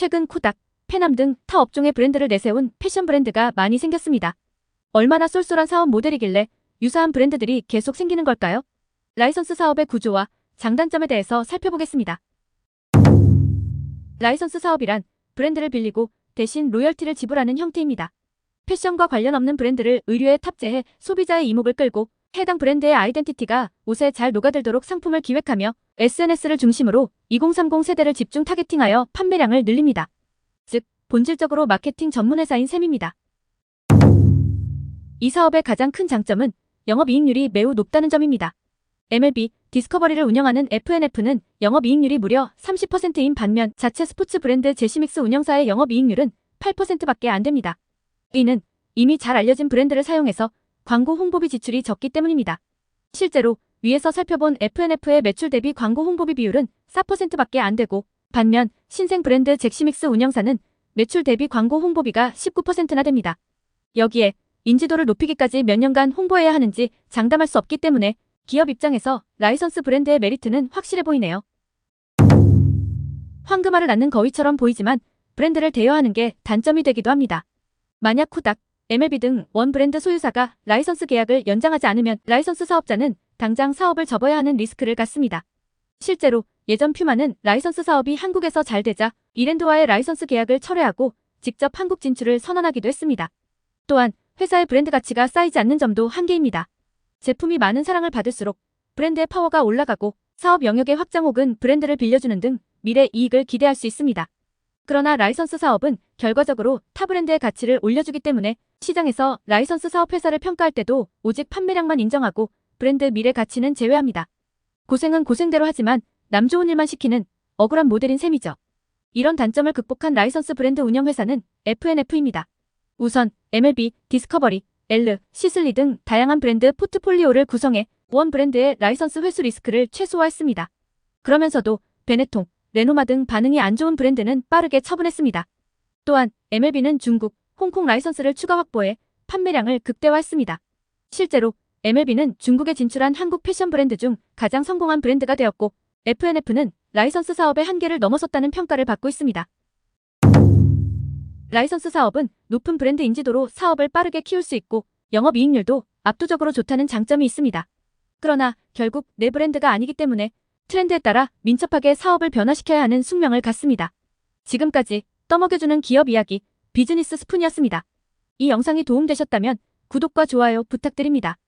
최근 코닥, 페남 등 타 업종의 브랜드를 내세운 패션 브랜드가 많이 생겼습니다. 얼마나 쏠쏠한 사업 모델이길래 유사한 브랜드들이 계속 생기는 걸까요? 라이선스 사업의 구조와 장단점에 대해서 살펴보겠습니다. 라이선스 사업이란 브랜드를 빌리고 대신 로열티를 지불하는 형태입니다. 패션과 관련 없는 브랜드를 의류에 탑재해 소비자의 이목을 끌고 해당 브랜드의 아이덴티티가 옷에 잘 녹아들도록 상품을 기획하며 SNS를 중심으로 2030 세대를 집중 타겟팅하여 판매량을 늘립니다. 즉, 본질적으로 마케팅 전문 회사인 셈입니다. 이 사업의 가장 큰 장점은 영업이익률이 매우 높다는 점입니다. MLB, 디스커버리를 운영하는 FNF는 영업이익률이 무려 30%인 반면 자체 스포츠 브랜드 제시믹스 운영사의 영업이익률은 8%밖에 안 됩니다. 이는 이미 잘 알려진 브랜드를 사용해서 광고 홍보비 지출이 적기 때문입니다. 실제로 위에서 살펴본 FNF의 매출 대비 광고 홍보비 비율은 4%밖에 안 되고 반면 신생 브랜드 잭시믹스 운영사는 매출 대비 광고 홍보비가 19%나 됩니다. 여기에 인지도를 높이기까지 몇 년간 홍보해야 하는지 장담할 수 없기 때문에 기업 입장에서 라이선스 브랜드의 메리트는 확실해 보이네요. 황금알을 낳는 거위처럼 보이지만 브랜드를 대여하는 게 단점이 되기도 합니다. 만약 코닥, MLB 등 원 브랜드 소유사가 라이선스 계약을 연장하지 않으면 라이선스 사업자는 당장 사업을 접어야 하는 리스크를 갖습니다. 실제로 예전 퓨마는 라이선스 사업이 한국에서 잘 되자 이랜드와의 라이선스 계약을 철회하고 직접 한국 진출을 선언하기도 했습니다. 또한 회사의 브랜드 가치가 쌓이지 않는 점도 한계입니다. 제품이 많은 사랑을 받을수록 브랜드의 파워가 올라가고 사업 영역의 확장 혹은 브랜드를 빌려주는 등 미래 이익을 기대할 수 있습니다. 그러나 라이선스 사업은 결과적으로 타 브랜드의 가치를 올려주기 때문에 시장에서 라이선스 사업 회사를 평가할 때도 오직 판매량만 인정하고 브랜드 미래 가치는 제외합니다. 고생은 고생대로 하지만 남 좋은 일만 시키는 억울한 모델인 셈이죠. 이런 단점을 극복한 라이선스 브랜드 운영 회사는 FNF입니다. 우선 MLB, 디스커버리, 엘르, 시슬리 등 다양한 브랜드 포트폴리오를 구성해 원 브랜드의 라이선스 회수 리스크를 최소화했습니다. 그러면서도 베네통, 레노마 등 반응이 안 좋은 브랜드는 빠르게 처분했습니다. 또한 MLB는 중국, 홍콩 라이선스를 추가 확보해 판매량을 극대화했습니다. 실제로 MLB는 중국에 진출한 한국 패션 브랜드 중 가장 성공한 브랜드가 되었고 FNF는 라이선스 사업의 한계를 넘어섰다는 평가를 받고 있습니다. 라이선스 사업은 높은 브랜드 인지도로 사업을 빠르게 키울 수 있고 영업이익률도 압도적으로 좋다는 장점이 있습니다. 그러나 결국 내 브랜드가 아니기 때문에 트렌드에 따라 민첩하게 사업을 변화시켜야 하는 숙명을 갖습니다. 지금까지 떠먹여주는 기업 이야기 비즈니스 스푼이었습니다. 이 영상이 도움되셨다면 구독과 좋아요 부탁드립니다.